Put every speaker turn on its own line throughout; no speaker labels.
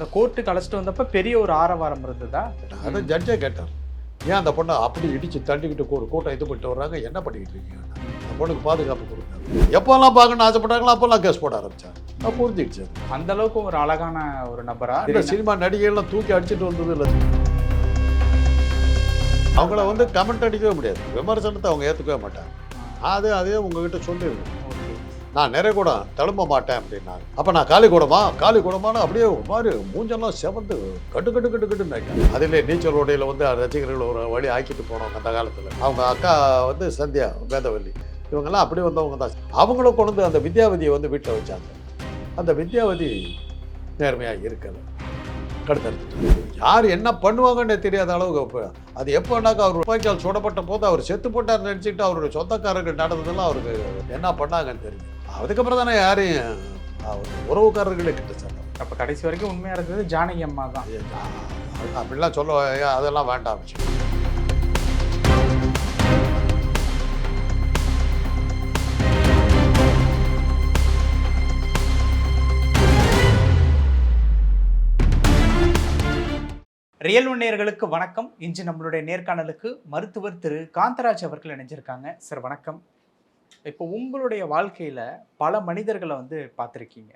அந்த கோர்ட்டுக்கு அழைச்சிட்டு வந்தப்ப பெரிய ஒரு ஆரவாரம் இருந்ததா?
அதை ஜட்ஜே கேட்டார். ஏன் அந்த பொண்ணை அப்படி இடிச்சு தண்டிக்கிட்டு ஒரு கூட்டம் இது பண்ணிட்டு வர்றாங்க? என்ன பண்ணிக்கிட்டு இருக்கீங்க? அந்த பொண்ணுக்கு பாதுகாப்பு கொடுத்தாங்க எப்போல்லாம் பார்க்கணும்னு ஆசைப்பட்டாங்களோ அப்போல்லாம் கேஸ் போட ஆரம்பிச்சாங்க நான் புரிஞ்சிடுச்சு அது.
அந்த அளவுக்கு ஒரு அழகான ஒரு நபரா?
இந்த சினிமா நடிகைகள்லாம் தூக்கி அடிச்சிட்டு வந்தது இல்லை. அவங்கள வந்து கமெண்ட் அடிக்கவே முடியாது. விமர்சனத்தை அவங்க ஏற்றுக்கவே மாட்டாங்க. அது அதே உங்ககிட்ட சொல்லிடுவேன்.
ஓகே
நான் நிறைய கூடம் தழும்ப மாட்டேன் அப்படின்னாங்க. அப்போ நான் காலி கூடமா? காலி கூடமானு அப்படியே மாதிரி மூஞ்செல்லாம் செவந்து கட்டு கட்டு கட்டு கட்டுன்னு அதிலே நீச்சல் உடையில வந்து ரசிகர்கள் ஒரு வழி ஆக்கிட்டு போனவங்க அந்த காலத்தில். அவங்க அக்கா வந்து சந்தியா வேதவல்லி இவங்கெல்லாம் அப்படி வந்தவங்க தான். அவங்கள கொண்டு வந்து அந்த வித்யாவதியை வந்து வீட்டில் வச்சாங்க. அந்த வித்யாவதி நேர்மையாக இருக்கலை. கடுத்தறுத்து யார் என்ன பண்ணுவாங்கன்னு தெரியாத அளவுக்கு இப்போ அது எப்போனாக்கா அவர் துப்பாக்கியால் சுடப்பட்ட போது அவர் செத்து போட்டார் நினச்சிட்டு அவருடைய சொந்தக்காரர்கள் நடந்ததெல்லாம் அவருக்கு என்ன பண்ணாங்கன்னு தெரியும் அதுக்கப்புறம் தானே யாரையும் அவர் உறவுக்காரர்களே கிட்ட சொன்னார்
அப்ப கடைசி வரைக்கும் உண்மையா இருந்தது ஜானகி அம்மா தான்.
அப்படிலாம் சொல்ல அதெல்லாம் வேண்டாம்
ரியல் நேயர்களுக்கு வணக்கம். இன்று நம்மளுடைய நேர்காணலுக்கு மருத்துவர் திரு. காந்தராஜ் அவர்கள் இணைஞ்சிருக்காங்க. சார் வணக்கம். இப்போ உங்களுடைய வாழ்க்கையில பல மனிதர்களை வந்து பார்த்துருக்கீங்க.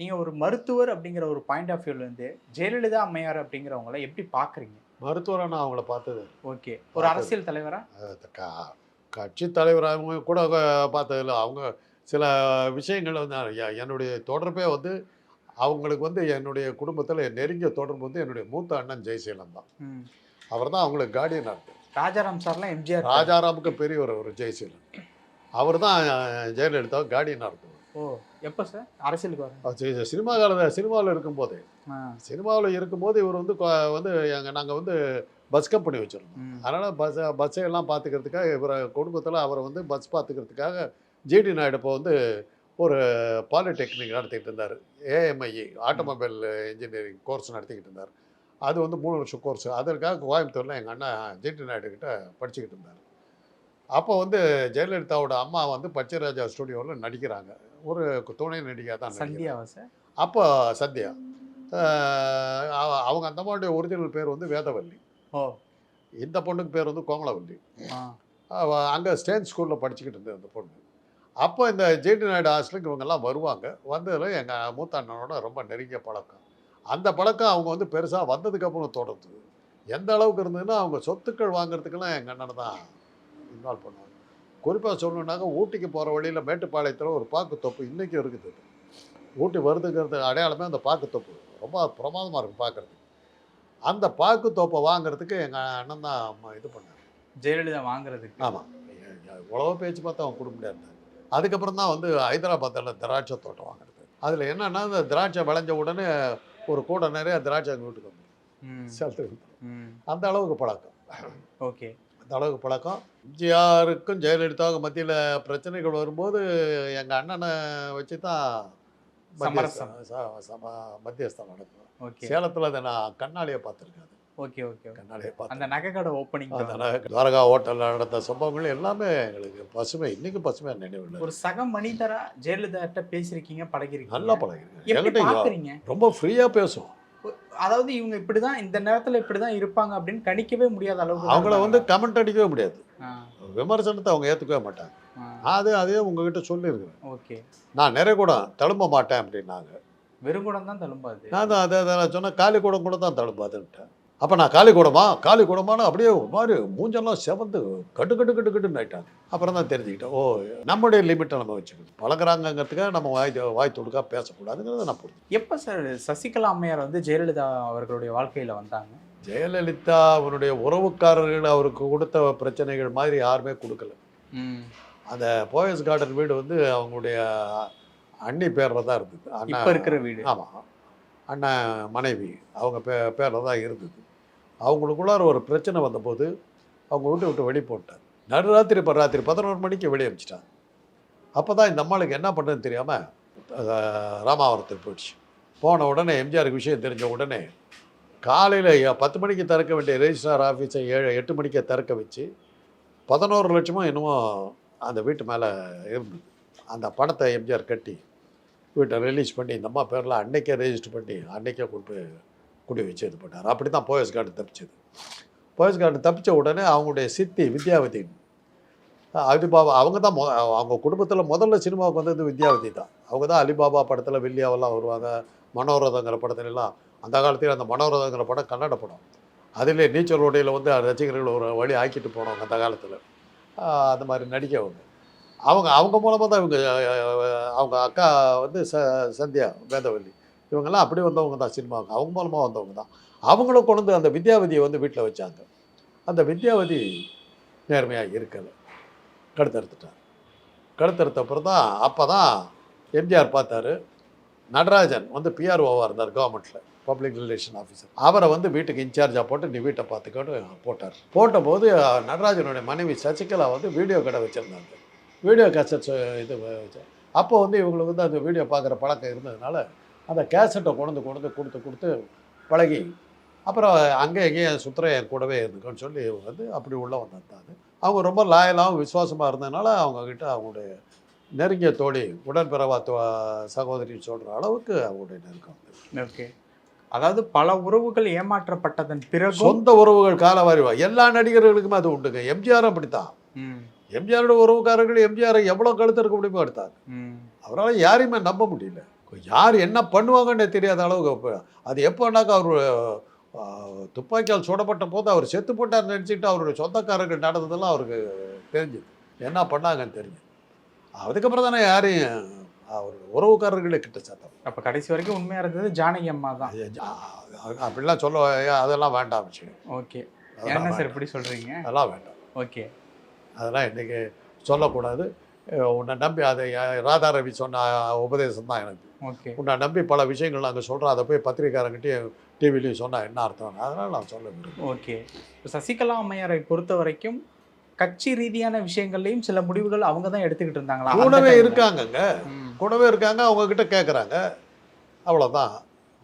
நீங்க ஒரு மருத்துவர் அப்படிங்கிற ஒரு பாயிண்ட் ஆஃப் வியூல இருந்து ஜெயலலிதா அம்மையார் அப்படிங்கிறவங்கள எப்படி பாக்குறீங்க
மருத்துவராக நான் அவங்கள பார்த்தது.
ஓகே. ஒரு அரசியல் தலைவரா?
அது க- கட்சி தலைவர் அவங்க கூட பார்த்ததில்ல அவங்க சில விஷயங்கள் வந்து என்னுடைய தொடர்பே வந்து அவங்களுக்கு வந்து என்னுடைய குடும்பத்தில் நெருங்கிய தொடர்பு வந்து என்னுடைய மூத்த அண்ணன் ஜெயசீலன் தான். அவர் தான் அவங்களுக்கு கார்டியனாக இருக்கு
ராஜாராம் சார்லாம் எம்ஜிஆர்
ராஜாராமுக்கு பெரியவர் ஒரு ஜெயசீலன். அவர் தான் ஜெயலலிதா கார்டியனாக இருக்கும்
ஓ எப்போ சார்? அரசியலுக்கு
சி- சினிமா காலத்தில் சினிமாவில் இருக்கும்போது. சினிமாவில் இருக்கும்போது இவர் வந்து வந்து எங்கள் நாங்கள் வந்து பஸ் கம்பெனி வச்சுருந்தோம். அதனால் பஸ் பஸ்ஸை எல்லாம் பார்த்துக்கிறதுக்காக இவரை குடும்பத்தில் அவரை வந்து பஸ் பார்த்துக்கிறதுக்காக ஜிடி நாயுடு இப்போ வந்து ஒரு பாலிடெக்னிக் நடத்திக்கிட்டு இருந்தார். ஏஎம்ஐஇ ஆட்டோமொபைல் இன்ஜினியரிங் கோர்ஸ் நடத்திக்கிட்டு இருந்தார். அது வந்து மூணு வருஷம் கோர்ஸ் அதற்காக கோயம்புத்தூரில் எங்கள் அண்ணன் ஜிடி நாயுடு கிட்ட படிச்சுக்கிட்டு இருந்தார். அப்போ வந்து ஜெயலலிதாவோட அம்மா வந்து பச்சைராஜா ஸ்டுடியோவில் நடிக்கிறாங்க. ஒரு துணை நடிகையாக தான்
சந்தியாவா சார்?
அப்போ சத்யா அவ- அவங்க அந்த அம்மாவுடைய ஒரிஜினல் பேர் வந்து வேதவல்லி.
ஓ.
இந்த பொண்ணுக்கு பேர் வந்து கோமலவல்லி அங்கே ஸ்டேன் ஸ்கூலில் படிச்சுக்கிட்டு இருந்தது அந்த பொண்ணு. அப்போ இந்த ஜேடி நாயுடு ஹாஸ்டலுக்கு இவங்கெல்லாம் வருவாங்க. வந்ததில் எங்கள் மூத்த அண்ணனோட ரொம்ப நெருங்கிய பழக்கம். அந்த பழக்கம் அவங்க வந்து பெருசாக வந்ததுக்கப்புறம் தொடர்ந்து எந்த அளவுக்கு இருந்ததுன்னா அவங்க சொத்துக்கள் வாங்குறதுக்கெல்லாம் எங்கள் அண்ணனை தான் இன்வால்வ் பண்ணுவாங்க. குறிப்பாக சொல்லணுன்னாக்க ஊட்டிக்கு போகிற வழியில் மேட்டுப்பாளையத்தில் ஒரு பாக்குத்தோப்பு இன்றைக்கும் இருக்குது. ஊட்டி வருதுங்கிறது அடையாளமே அந்த பாக்குத்தோப்பு ரொம்ப பிரமாதமாக இருக்கும் பார்க்குறதுக்கு அந்த பாக்குத்தோப்பை வாங்குறதுக்கு எங்கள் அண்ணன் தான் இது பண்ணார்.
ஜெயலலிதா வாங்குறதுக்கு.
ஆமாம் உழவு பேச்சு பார்த்தா அவன் குடும்பம் இருந்தார் அதுக்கப்புறம் தான் வந்து ஹைதராபாத்தில் திராட்சை தோட்டம் வாங்குறது. அதில் என்னன்னா இந்த திராட்சை விளைஞ்ச உடனே ஒரு கூட நிறைய திராட்சை எங்கள் வீட்டுக்கு வந்துடும் அந்த அளவுக்கு பழக்கம்.
ஓகே.
அந்த அளவுக்கு பழக்கம். எம்ஜிஆருக்கும் ஜெயலலிதாவுக்கும் மத்தியில் பிரச்சனைகள் வரும்போது எங்கள் அண்ணனை வச்சு தான் சம மத்தியஸ்தம் நடக்கும்.
ஓகே.
சேலத்தில் அதை நான் கண்ணாலேயே பார்த்துருக்கேன்
ஓகே ஓகே
கண்ணாலேயே பார்த்து
அந்த நகைக்கடை ஓப்பனிங்
அதனால துவாரகா ஹோட்டலில் நடந்த சம்பவங்கள் எல்லாமே எங்களுக்கு பசுமை இன்னைக்கு பசுமையாக நினைவில்
ஒரு சக மனிதரா ஜெயலலிதா கிட்ட பேசிருக்கீங்க பழகிருக்கீங்க
நல்லா
பாக்குறீங்க
ரொம்ப ஃப்ரீயாக பேசும்
அதாவது இவங்க இப்படிதான் இந்த நேரத்துல இப்படிதான் இருப்பாங்க அப்படின்னு கணிக்கவே முடியாத அளவுக்கு
அவங்கள வந்து கமெண்ட் அடிக்கவே முடியாது. விமர்சனத்தை அவங்க ஏற்றுக்கவே மாட்டாங்க. அது அதே உங்ககிட்ட சொல்லியிருக்கிறேன்
ஓகே.
நான் நிறைய கூடம் தழும்ப மாட்டேன் அப்படின்னாங்க.
வெறுங்குடம் தான் தழும்பாது.
நான் தான் அதை அதை நான் சொன்னேன் காலி கூடம் கூட தான் தழும்பாதுன்ட்டேன். அப்போ நான் காலி கூடமா? காலி கூடமானு அப்படியே ஒரு மாதிரி மூஞ்செல்லாம் செவந்து கட்டு கட்டு கட்டு கட்டுன்னு ஆயிட்டாங்க. அப்புறம் தான் தெரிஞ்சுக்கிட்டேன் ஓ நம்முடைய லிமிட்டை நம்ம வச்சுக்கணும். பழகுறாங்கங்கிறதுக்காக நம்ம வாய் வாய் தொடுக்கா பேசக்கூடாதுங்கிறத நான் புரிஞ்சு
எப்ப சார் சசிகலா அம்மையார் வந்து ஜெயலலிதா அவர்களுடைய வாழ்க்கையில வந்தாங்க?
ஜெயலலிதா அவருடைய உறவுக்காரர்கள் அவருக்கு கொடுத்த பிரச்சனைகள் மாதிரி யாருமே கொடுக்கல. அந்த போயஸ் கார்டன் வீடு வந்து அவங்களுடைய அண்ணி பேரில் தான் இருந்தது
இப்ப இருக்கிற வீடு.
ஆமாம் அண்ணன் மனைவி. அவங்க பே பேரில் தான் இருந்தது. அவங்களுக்குள்ளார ஒரு பிரச்சனை வந்தபோது அவங்க வீட்டை விட்டு வெளியே போட்டார் நடுராத்திரி இப்போ ராத்திரி பதினோரு மணிக்கு வெளியே அனுப்பிச்சிட்டாங்க. அப்போ தான் இந்த அம்மாளுக்கு என்ன பண்ணுறதுன்னு தெரியாமல் ராமாவரத்துக்கு போயிடுச்சு. போன உடனே எம்ஜிஆருக்கு விஷயம் தெரிஞ்ச உடனே காலையில் பத்து மணிக்கு திறக்க வேண்டிய ரெஜிஸ்ட்ரார் ஆஃபீஸை ஏழு எட்டு மணிக்கே திறக்க வச்சு பதினோரு லட்சமும் என்னமோ அந்த வீட்டு மேலே இருந்தது. அந்த பணத்தை எம்ஜிஆர் கட்டி வீட்டை ரிலீஸ் பண்ணி இந்த அம்மா பேரில் அன்னைக்கே ரெஜிஸ்டர் பண்ணி அன்னைக்கே கொண்டு போய் குடி வச்சு இது பண்ணார் அப்படி தான் போயஸ் கார்டு தப்பிச்சது. போயஸ் கார்டு தப்பிச்ச உடனே அவங்களுடைய சித்தி வித்யாவதி. அலிபாபா அவங்க தான் அவங்க குடும்பத்தில் முதல்ல சினிமாவுக்கு வந்தது வித்யாவதி தான். அவங்க தான் அலிபாபா படத்தில் வில்லியாவெல்லாம் வருவாங்க மனோரதங்கிற படத்துல எல்லாம் அந்த காலத்தில் அந்த மனோரதங்கிற படம் கன்னட படம். அதிலே நீச்சல் ஓடையில் வந்து ரசிகர்கள் ஒரு வழி ஆக்கிட்டு போனவங்க அந்த காலத்தில். அந்த மாதிரி நடிக்க அவங்க அவங்க மூலமாக தான் இவங்க அவங்க அக்கா வந்து ச சந்தியா வேதவல்லி இவங்கெல்லாம் அப்படி வந்தவங்க தான் சினிமாவுக்கு. அவங்க மூலமாக வந்தவங்க தான் அவங்களும் கொண்டு வந்து அந்த வித்யாவதியை வந்து வீட்டில் வச்சாங்க. அந்த வித்யாவதி நேர்மையாக இருக்கலை. கடுத்தறுத்துட்டார். கடுத்தறுத்த அப்புறம் தான் அப்போ தான் எம்ஜிஆர் பார்த்தாரு நடராஜன் வந்து பிஆர்ஓவாக இருந்தார் கவர்மெண்ட்டில் பப்ளிக் ரிலேஷன் ஆஃபீஸர் அவரை வந்து வீட்டுக்கு இன்சார்ஜாக போட்டு நீ வீட்டை பார்த்துக்கோன்னு போட்டார். போட்டபோது நடராஜனுடைய மனைவி சசிகலா வந்து வீடியோ கடை வச்சுருந்தாங்க. வீடியோ கேசட்ஸ் இது அப்போ வந்து இவங்களுக்கு வந்து அந்த வீடியோ பார்க்குற பழக்கம் இருந்ததுனால அந்த கேசட்டை கொண்டு கொண்டு கொடுத்து கொடுத்து பழகி. அப்புறம் அங்கே எங்கேயும் சுற்றுற என் கூடவே இருந்துக்கோன்னு சொல்லி வந்து அப்படி உள்ளே வந்தாங்க அவங்க ரொம்ப லாயலாகவும் விசுவாசமாக இருந்ததுனால அவங்கக்கிட்ட அவங்களுடைய நெருங்கிய தோழி உடன்பிறவா சகோதரின்னு சொல்கிற அளவுக்கு அவங்களுடைய நெருக்கம் வந்தது.
ஓகே. அதாவது பல உறவுகள் ஏமாற்றப்பட்டதன் பிறகும்
சொந்த உறவுகள் காலவாரி வா- எல்லா நடிகர்களுக்குமே அது உண்டுங்க. எம்ஜிஆரும் அப்படித்தான். எம்ஜிஆரோட உறவுக்காரர்கள் எம்ஜிஆரை எவ்வளோ கழுத்து இருக்க முடியுமோ எடுத்தாங்க.
ம்,
அவரால் யாரையுமே நம்ப முடியல. யார் என்ன பண்ணுவாங்கன்னு தெரியாத அளவுக்கு அது எப்போனாக்கா அவர் துப்பாக்கியால் சுடப்பட்ட போது அவர் செத்து போட்டார் நினச்சிட்டு அவருடைய சொந்தக்காரர்கள் நடந்ததெல்லாம் அவருக்கு தெரிஞ்சுது. என்ன பண்ணாங்கன்னு தெரியும் அதுக்கப்புறம் தானே யாரையும் அவர் உறவுக்காரர்களே கிட்ட சேர்த்தாங்க.
அப்ப கடைசி வரைக்கும் உண்மையா இருந்தது ஜானகி அம்மா தான்.
அப்படிலாம் சொல்ல அதெல்லாம் வேண்டாம் விஷயம்.
ஓகே. என்ன சார். இப்படி சொல்றீங்க?
அதெல்லாம் வேண்டாம்.
ஓகே.
அதெல்லாம் இன்றைக்கி சொல்லக்கூடாது. உன்னை நம்பி அதை யா- ராதா ரவி சொன்ன உபதேசம் தான் எனக்கு.
ஓகே.
உன்னை நம்பி பல விஷயங்கள் நாங்கள் சொல்கிறோம் அதை போய் பத்திரிக்காரங்கிட்டையும் டிவிலையும் சொன்னால் என்ன அர்த்தம்? அதனால் நான் சொல்ல விரும்புகிறேன்
ஓகே. இப்ப சசிகலா அம்மையாரை பொறுத்த வரைக்கும் கட்சி ரீதியான விஷயங்கள்லயும் சில முடிவுகள் அவங்க தான் எடுத்துக்கிட்டு இருந்தாங்களா?
கூடவே? இருக்காங்கங்க. கூடவே இருக்காங்க. அவங்கக்கிட்ட கேட்குறாங்க அவ்வளோதான்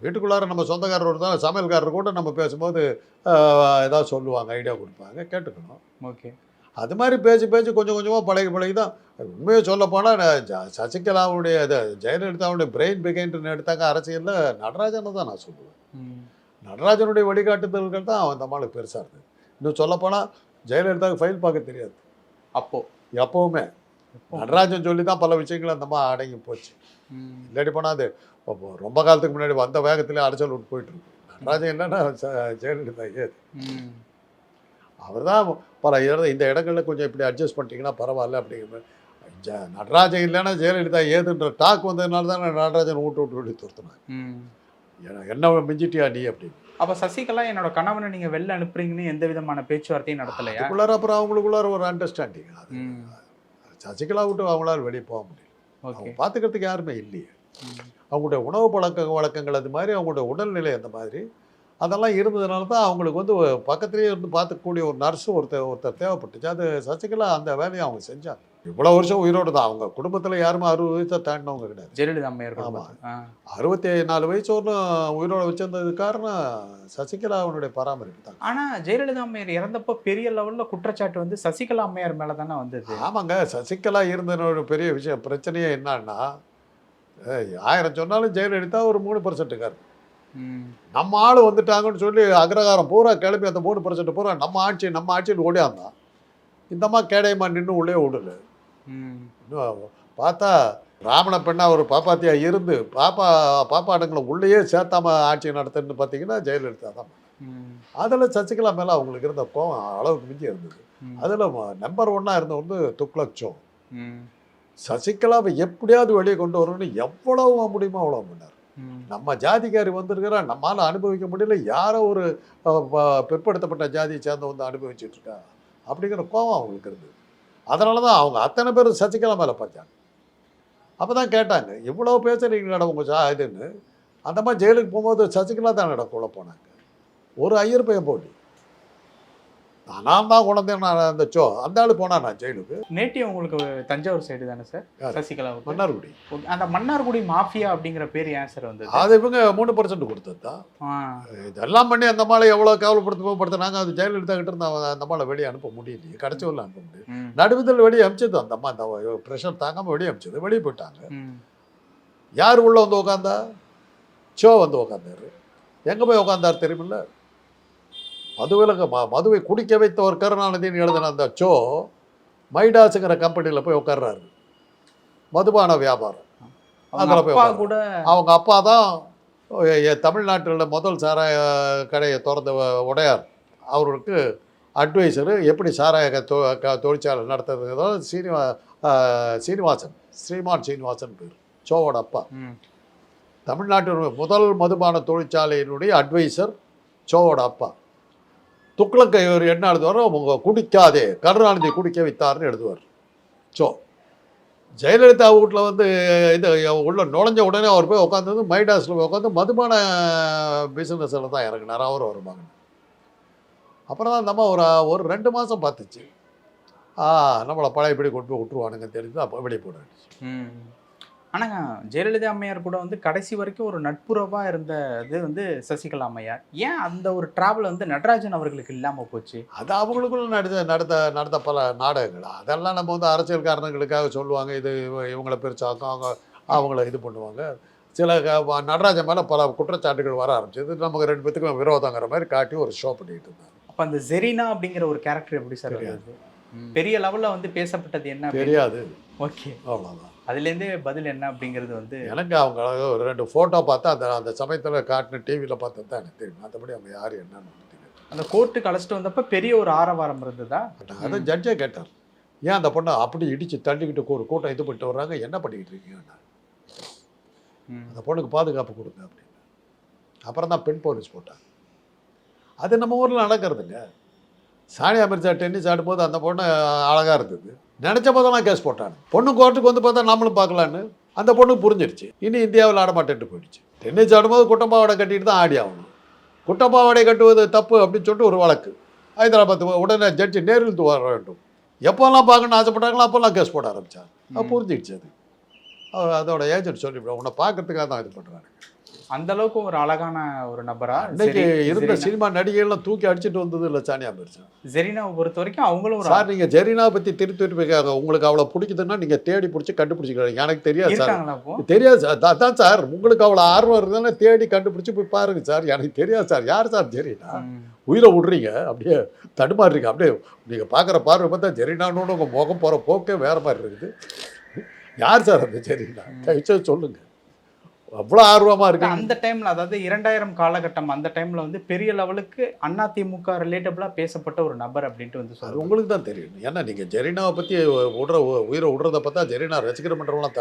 வீட்டுக்குள்ளார நம்ம சொந்தக்காரர் தான் சமையல்காரர் கூட நம்ம பேசும்போது ஏதாவது சொல்லுவாங்க ஐடியா கொடுப்பாங்க கேட்டுக்கணும்.
ஓகே.
அது மாதிரி பேசி பேசி கொஞ்சம் கொஞ்சமாக பழகி பழகி தான். உண்மையை சொல்ல போனால் சசிகலாவுடைய இது ஜெயலலிதாவுடைய பிரெயின் பிகைன்ட்டு எடுத்தாங்க அரசியலில் நடராஜனை தான் நான் சொல்லுவேன். நடராஜனுடைய வழிகாட்டுதல்கள் தான் அவன் தமிழுக்கு பெருசாக இருந்தது. இன்னும் சொல்லப்போனால் ஜெயலலிதாவுக்கு ஃபைல் பார்க்க தெரியாது.
அப்போ?
எப்போவுமே. நடராஜன் சொல்லி தான் பல விஷயங்கள் அந்த மாதிரி அடங்கி போச்சு. இல்லாட்டி போனால் அது ரொம்ப காலத்துக்கு முன்னாடி வந்த வேகத்திலே அடைச்சல் விட்டு போயிட்டு இருக்கு. நடராஜன் ச- ஜெயலலிதா ஏது? அவர் தான் பல இந்த இடங்களில் கொஞ்சம் இப்படி அட்ஜஸ்ட் பண்ணிட்டீங்கன்னா பரவாயில்ல அப்படிங்கிற. ஜ- நடராஜன் இல்லைன்னா ஜெயலலிதா ஏதுன்ற டாக் வந்ததுனால தான் நடராஜன் வீட்டு விட்டு வெளியே துரத்துனாங்க என்ன மிஞ்சிட்டியா நீ அப்படின்னு.
அப்ப சசிகலா என்னோட கணவனை நீங்க வெளில அனுப்புறீங்கன்னு எந்த விதமான பேச்சுவார்த்தையும் நடத்தலையா?
அதுக்குள்ளார அப்புறம் அவங்களுக்குள்ளார ஒரு அண்டர்ஸ்டாண்டிங் அது சசிகலா விட்டு அவங்களால வெளியே போக முடியல. அவங்க பார்த்துக்கிறதுக்கு யாருமே இல்லையே. அவங்களுடைய உணவு பழக்க வழக்கங்கள் அது மாதிரி அவங்களுடைய உடல்நிலை அந்த மாதிரி. அதெல்லாம் இருந்ததுனால தான் அவங்களுக்கு வந்து பக்கத்துலேயே இருந்து பார்த்துக்கூடிய ஒரு நர்ஸு ஒருத்தர் ஒருத்தர் தேவைப்பட்டுச்சு. அது சசிகலா அந்த வேலையை அவங்க செஞ்சாங்க. இவ்வளோ வருஷம் உயிரோடு தான். அவங்க குடும்பத்தில் யாருமே அறுபது வயசை தாண்டினவங்க கிடையாது.
ஜெயலலிதா அம்மையார்
ஆமா.
குடும்பத்துல. ஆ,
அறுபத்தி நாலு வயசு ஒன்றும் உயிரோடு வச்சிருந்தது காரணம் சசிகலா அவனுடைய பராமரிப்பு தான்.
ஆனா ஜெயலலிதா அம்மையார் இறந்தப்போ பெரிய லெவல்ல குற்றச்சாட்டு வந்து சசிகலா அம்மையார் மேல தானே வந்தது.
ஆமாங்க. சசிகலா இருந்தனோட பெரிய விஷயம். பிரச்சனையே என்னன்னா ஆயிரம் சொன்னாலும் ஜெயலலிதா ஒரு மூணு பர்சன்ட்டுக்காரு நம்ம ஆள் வந்துட்டாங்கன்னு சொல்லி அக்ரகாரம் பூரா கிளம்பி அந்த மூணு பர்சன்ட் பூரா நம்ம ஆட்சி நம்ம ஆட்சின்னு ஓடியாந்தான் இந்தம்மா கேடயமா நின்று உள்ளே
ஓடல.
இன்னும் பார்த்தா ராமண பெண்ணா ஒரு பாப்பாத்தியா இருந்து பாப்பா பாப்பாடுங்களை உள்ளேயே சேர்த்தாம ஆட்சி நடத்துன்னு பார்த்தீங்கன்னா ஜெயலலிதா தான். அதில் சசிகலா மேலே அவங்களுக்கு இருந்த கோவம் அளவுக்கு மிஞ்சி இருந்தது. அதில் நம்பர் ஒன்னாக இருந்த வந்து துக்ளக் சோ சசிகலாவை எப்படியாவது வெளியே கொண்டு வரணும்னு எவ்வளவு முடியுமோ அவ்வளோ பண்ணார். நம்ம ஜாதிக்காரி வந்திருக்கிறா நம்மளால் அனுபவிக்க முடியல. யாரோ ஒரு ப- பிற்படுத்தப்பட்ட ஜாதியை சேர்ந்த வந்து அனுபவிச்சுட்டு இருக்கா அப்படிங்கிற கோவம் அவங்களுக்கு இருந்தது. அதனால தான் அவங்க அத்தனை பேர் சசிகலா மேலே பார்த்தாங்க அப்போ தான் கேட்டாங்க இவ்வளோ பேசுறீங்களா உங்கள் ஜா இதுன்னு. அந்த மாதிரி ஜெயிலுக்கு போகும்போது சசிகலா தான் கூட போனாங்க. ஒரு ஐயர் பையன் போட்டி. நான் தான் குழந்தை நான் அந்த சோ அந்த ஆள் போனா நான் ஜெயிலுக்கு.
நேட்டிவ் உங்களுக்கு தஞ்சாவூர் சைடு தானே சார்? சசிகலாவுக்கு.
மன்னார்குடி.
அந்த மன்னார்குடி மாஃபியா அப்படிங்கிற பேர் ஏன் சார் வந்தது?
அது இவங்க மூணு பர்சன்ட் கொடுத்தது? தான் இதெல்லாம் பண்ணி அந்த மாலை எவ்வளோ கேவலப்படுத்த படுத்தினாங்க அது ஜெயலலிதா கிட்ட இருந்து அவ- அந்த மாலை வெளியே அனுப்ப முடியலையே கடைசி வரல அனுப்ப முடியும்
ம்,
நடுவில் வெளியே அமிச்சது அந்த அம்மா அந்த ப்ரெஷர் தாங்காமல் வெளியே அமிச்சது வெளியே போயிட்டாங்க. யார் உள்ளே வந்து உக்காந்தா? சோ வந்து உக்காந்தாரு. எங்கே போய் உக்காந்தார் தெரியுமில்ல? மதுவிலக ம மதுவை குடிக்க வைத்தவர் கருணாநிதினு எழுதின அந்த சோ மைடாஸுங்கிற கம்பெனியில் போய் உட்கார்றாரு மதுபான வியாபாரம். அதுல போய்.
கூட
அவங்க அப்பா தான் தமிழ்நாட்டில் முதல் சாராய கடையை திறந்த உடையார். அவருக்கு அட்வைசரு எப்படி சாராய தொழிற்சாலை நடத்துறதுங்கிறதோ சீனிவா சீனிவாசன் ஸ்ரீமான் சீனிவாசன் பேர் சோவோட அப்பா. தமிழ்நாட்டின் முதல் மதுபான தொழிற்சாலையினுடைய அட்வைசர் சோவோட அப்பா. துக்ளக்கை இவர் என்ன எழுதுவாரோ அவங்க குடிக்காதே கருணாநிதி குடிக்க வைத்தார்னு எழுதுவார். ஸோ ஜெயலலிதா வீட்டில் வந்து இது உள்ள நுழைஞ்ச உடனே அவர் போய் உட்காந்துருந்து மைடாஸில் போய் உட்காந்து மதுபான பிஸ்னஸில் தான் இறங்கினார் அவர் வருவாங்க அப்புறம் தான் நம்ம ஒரு ஒரு ரெண்டு மாதம் பார்த்துச்சு. ஆ நம்மளை பழையபடி கொண்டு போய் விட்டுருவானுங்க தெரிஞ்சு அப்போ வெளியே
போடுறேன் ஆனாங்க ஜெயலலிதா அம்மையார் கூட வந்து கடைசி வரைக்கும் ஒரு நட்புறவா இருந்த இது வந்து சசிகலா அம்மையார். ஏன் அந்த ஒரு டிராவல் வந்து நடராஜன் அவர்களுக்கு இல்லாம போச்சு?
அது அவங்களுக்குள்ள நடத்த நடத்த நடத்த பல நாடகங்கள்? அதெல்லாம் நம்ம வந்து அரசியல் காரணங்களுக்காக சொல்லுவாங்க. இது இவ- இவங்களை பிரிச்சாக்கும் அவங்க அவங்கள இது பண்ணுவாங்க. சில நடராஜன் மேலே பல குற்றச்சாட்டுகள் வர ஆரம்பிச்சது. நமக்கு ரெண்டு பேத்துக்கும் விரோதங்கிற மாதிரி காட்டி ஒரு ஷோ பண்ணிட்டு இருந்தாங்க.
அப்ப அந்த ஜெரினா அப்படிங்கிற ஒரு கேரக்டர் எப்படி சார் பெரிய லெவல்ல வந்து பேசப்பட்டது என்ன
தெரியாது.
ஓகே
அவ்வளோதான்
அதுல இருந்தே பதில் என்ன அப்படிங்கிறது வந்து
எனக்கு அவங்க ஒரு ரெண்டு ஃபோட்டோ பார்த்தா அந்த அந்த சமயத்தில் காட்டின டிவியில் பார்த்தது தான் எனக்கு தெரியும். மற்றபடி அவங்க யார் என்னன்னு தெரியாது.
அந்த கோர்ட்டுக்கு அழைச்சிட்டு வந்தப்ப பெரிய ஒரு ஆரவாரம் இருந்ததா?
அதை ஜட்ஜே கேட்டார். ஏன் அந்த பொண்ணை அப்படி இடித்து தள்ளிக்கிட்டு ஒரு கூட்டம் இது பண்ணிட்டு வர்றாங்க? என்ன பண்ணிக்கிட்டு இருக்கீங்க
ம்.
அந்த பொண்ணுக்கு பாதுகாப்பு கொடுங்க அப்படின்னு அப்புறம் தான் பெண் போலீஸ் போட்டாங்க. அது நம்ம ஊரில் நடக்கிறதுங்க சானியா மிர்சா டென்னிஸ் ஆடும்போது அந்த பொண்ணு அழகாக இருந்தது. நினச்ச போதெல்லாம் கேஸ் போட்டாங்க பொண்ணு கோர்ட்டுக்கு வந்து பார்த்தா நம்மளும் பார்க்கலான்னு அந்த பொண்ணுக்கு புரிஞ்சிருச்சு. இனி இந்தியாவில் ஆட மாட்டேன்ட்டு போயிடுச்சு. டென்னிஸ் ஆடும்போது குட்டப்பாவாடை கட்டிட்டு தான் ஆடி ஆகணும். குட்டப்பாவாடை கட்டுவது தப்பு அப்படின்னு சொல்லிட்டு ஒரு வழக்கு. ஹைதராபாத் உடனே ஜட்ஜி நேரில் வர வேண்டும். எப்போல்லாம் பார்க்கணும்னு ஆசைப்பட்டாங்களோ அப்போல்லாம் கேஸ் போட ஆரம்பிச்சார். அது புரிஞ்சிடுச்சு அது. அதோட ஏஜென்ட் சொல்லிவிடும் உன்னை பார்க்கறதுக்காக தான் இது பண்ணுறாங்க
அந்த அளவுக்கு ஒரு அழகான ஒரு நபரா
அன்னைக்கு
ஜெரி-
இருந்த சினிமா நடிகைகள்லாம் தூக்கி அடிச்சிட்டு வந்தது இல்லை சானியா மிர்சா.
ஜெரினாவை பொறுத்த வரைக்கும் அவங்களும் ஒரு
சார் நீங்கள் ஜெரினா பற்றி திருப்பி திருப்பி உங்களுக்கு அவ்வளோ பிடிக்குதுன்னா நீங்கள் தேடி பிடிச்சி கண்டுபிடிச்சிக்கலாம் எனக்கு தெரியாது சார். தெரியாது சார். அதான் சார். உங்களுக்கு அவ்வளோ ஆர்வம் இருந்தாலும் தேடி கண்டுபிடிச்சி போய் பாருங்க சார். எனக்கு தெரியாது சார். யார் சார் ஜெரினா. உயிரை விட்றீங்க. அப்படியே தடுமாறுறீங்க அப்படியே நீங்கள் பார்க்குற பார்வை பார்த்தா ஜெரினானோட உங்கள் முகம் போகிற போக்கே வேறு மாதிரி இருக்குது. யார் சார் அந்த ஜெரினா? தயவுசெய்து சொல்லுங்க. அவ்வளோ ஆர்வமாக இருக்கு
அந்த டைம்ல அதாவது இரண்டாயிரம் காலகட்டம் அந்த டைம்ல வந்து பெரிய லெவலுக்கு அதிமுக ரிலேட்டபிளா பேசப்பட்ட ஒரு நபர் அப்படின்ட்டு வந்து சொல்லுவாங்க
உங்களுக்கு தான் தெரியும். ஏன்னா நீங்கள் ஜெரினாவை பற்றி விடுற உயிரை விடுறத பார்த்தா ஜெரினா ரசிகர் மன்றம்லாம்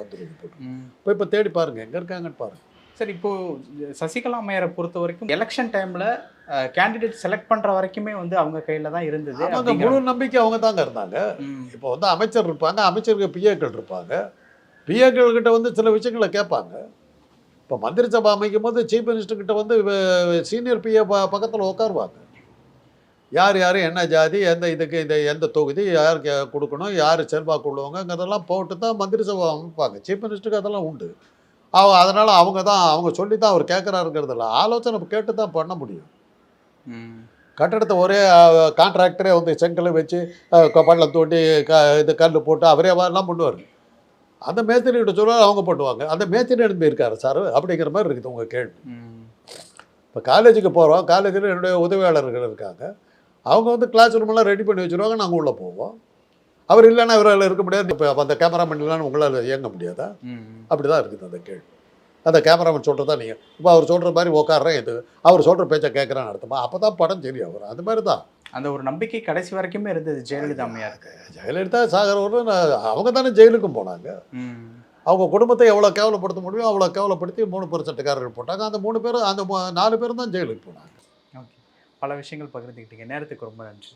வந்துருக்கு போட்டு. இப்போ தேடி பாருங்க எங்கே இருக்காங்கன்னு பாருங்க.
சரி இப்போ சசிகலா அம்மையாரை பொறுத்த வரைக்கும் எலெக்ஷன் டைம்ல கேண்டிடேட் செலக்ட் பண்ற வரைக்குமே வந்து அவங்க கையில தான் இருந்தது
அவங்க முழு நம்பிக்கை அவங்க தாங்க இருந்தாங்க. இப்போ வந்து அமைச்சர் இருப்பாங்க அமைச்சருக்கு பிஏக்கள் இருப்பாங்க. பிஏக்கள் கிட்ட வந்து சில விஷயங்களை கேட்பாங்க. இப்போ மந்திரி சபை அமைக்கும் போது சீஃப் மினிஸ்டர் கிட்ட வந்து சீனியர் பிஏ ப பக்கத்தில் உட்காருவாங்க யார் யார் என்ன ஜாதி எந்த இதுக்கு இந்த எந்த தொகுதி யாருக்கு கொடுக்கணும் யார் செல்வாக்கு உள்ளவங்கிறதெல்லாம் போட்டு தான் மந்திரி சபை அமைப்பாங்க. சீஃப் மினிஸ்டருக்கு அதெல்லாம் உண்டு. அவ அதனால் அவங்க தான் அவங்க சொல்லி தான் அவர் கேட்குறாருங்கிறது இல்லை ஆலோசனை கேட்டு தான் பண்ண முடியும். கட்டடத்தை ஒரே கான்ட்ராக்டரே வந்து செங்கலை வச்சு பள்ளம் தோண்டி க இது கல் போட்டு அவரே எல்லாம் பண்ணுவார். அந்த மேஸ்திரிகிட்ட சொல்லுவார் அவங்க பண்ணுவாங்க. அந்த மேஸ்திரி எடுத்து போயிருக்காரு சார் அப்படிங்கிற மாதிரி இருக்குது உங்கள் கேள்வி. இப்போ காலேஜுக்கு போகிறோம் காலேஜில் என்னுடைய உதவியாளர்கள் இருக்காங்க. அவங்க வந்து கிளாஸ் ரூமெல்லாம் ரெடி பண்ணி வச்சுருவாங்க. நாங்கள் உள்ளே போவோம். அவர் இல்லைன்னா இவரால் இருக்க முடியாது. இப்போ அந்த கேமராமேன் இல்லைன்னா உங்களால் இயங்க முடியாதா. அப்படி தான் இருக்குது அந்த கேள்வி. அந்த கேமராமேன் சொல்கிறதா நீங்கள் இப்போ அவர் சொல்கிற மாதிரி உட்காடுறேன் இது அவர் சொல்கிற பேச்சை கேட்குறான்னு அர்த்தமா? அப்போ தான் படம் தெரியும் அவர். அது மாதிரி தான்
அந்த ஒரு நம்பிக்கை கடைசி வரைக்குமே இருந்தது ஜெயலலிதா அம்மையாருக்கு
ஜெயலலிதா சாகரவரும் அவங்க தானே ஜெயிலுக்கும் போனாங்க. அவங்க குடும்பத்தை எவ்வளோ கேவலப்படுத்த முடியும் அவ்வளோ கேவலப்படுத்தி மூணு பெருசட்டுக்காரர்கள் போட்டாங்க. அந்த மூணு பேரும் அந்த நாலு பேரும் தான் ஜெயிலுக்கு போனாங்க.
ஓகே. பல விஷயங்கள் பகிர்ந்துக்கிட்டீங்க. நேரத்துக்கு ரொம்ப நன்றி.